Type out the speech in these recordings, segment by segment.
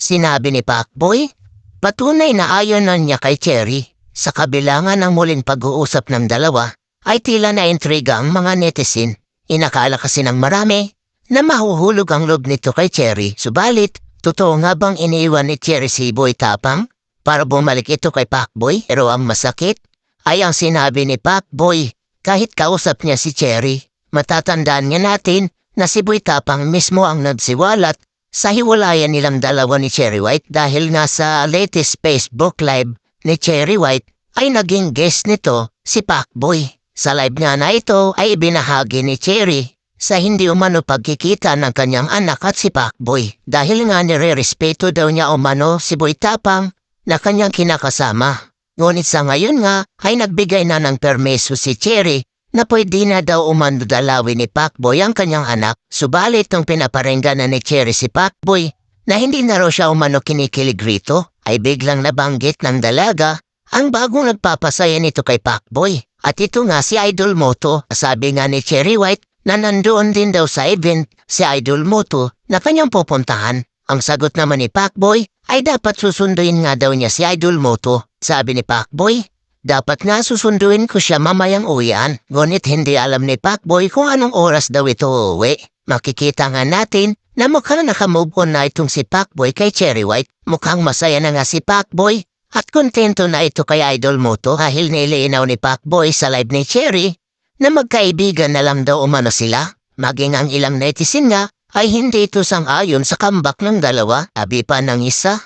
Sinabi ni Pacboy. Patunay na ayon na niya kay Cherry. Sa kabilangan ng muling pag-uusap ng dalawa, ay tila na intriga ang mga netizen. Inakala kasi ng marami na mahuhulog ang loob nito kay Cherry. Subalit, totoo nga bang iniiwan ni Cherry si Boy Tapang para bumalik ito kay Pacboy? Pero ang masakit ay ang sinabi ni Pacboy kahit kausap niya si Cherry. Matatandaan nga natin na si Boy Tapang mismo ang nagsiwalat sa hiwalayan nilang dalawa ni Cherry White dahil nga sa latest Facebook Live ni Cherry White ay naging guest nito si Pacboy. Sa live nga na ito ay ibinahagi ni Cherry sa hindi umano pagkikita ng kanyang anak at si Pacboy dahil nga nire-respeto daw niya umano si Boy Tapang na kanyang kinakasama. Ngunit sa ngayon nga ay nagbigay na ng permeso si Cherry na pwede na daw umano ni Pacboy ang kanyang anak. Subalit nung pinaparinggan na ni Cherry si Pacboy na hindi na raw siya umano kinikilig rito, ay biglang nabanggit ng dalaga ang bagong nagpapasaya nito kay Pacboy. At ito nga si Idol Moto. Sabi nga ni Cherry White na nandoon din daw sa event si Idol Moto na kanyang pupuntahan. Ang sagot naman ni Pacboy ay dapat susunduin nga daw niya si Idol Moto. Sabi ni Pacboy, dapat nga susunduin ko siya mamayang uwian. Ngunit hindi alam ni Pacboy kung anong oras daw ito uuwi. Makikita nga natin na mukhang nakamove on na itong si Pacboy kay Cherry White. Mukhang masaya na nga si Pacboy at kontento na ito kay Idol Moto dahil nilinaw ni Pacboy sa live ni Cherry na magkaibigan na lang daw umano sila. Maging ang ilang netizen nga ay hindi ito sang-ayon sa comeback ng dalawa. Abi pa ng isa.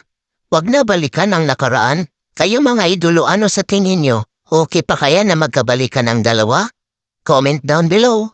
Huwag na balikan ang nakaraan. Kayo mga idolo ano sa tingin nyo? Okay pa kaya na magkabalikan ang dalawa? Comment down below.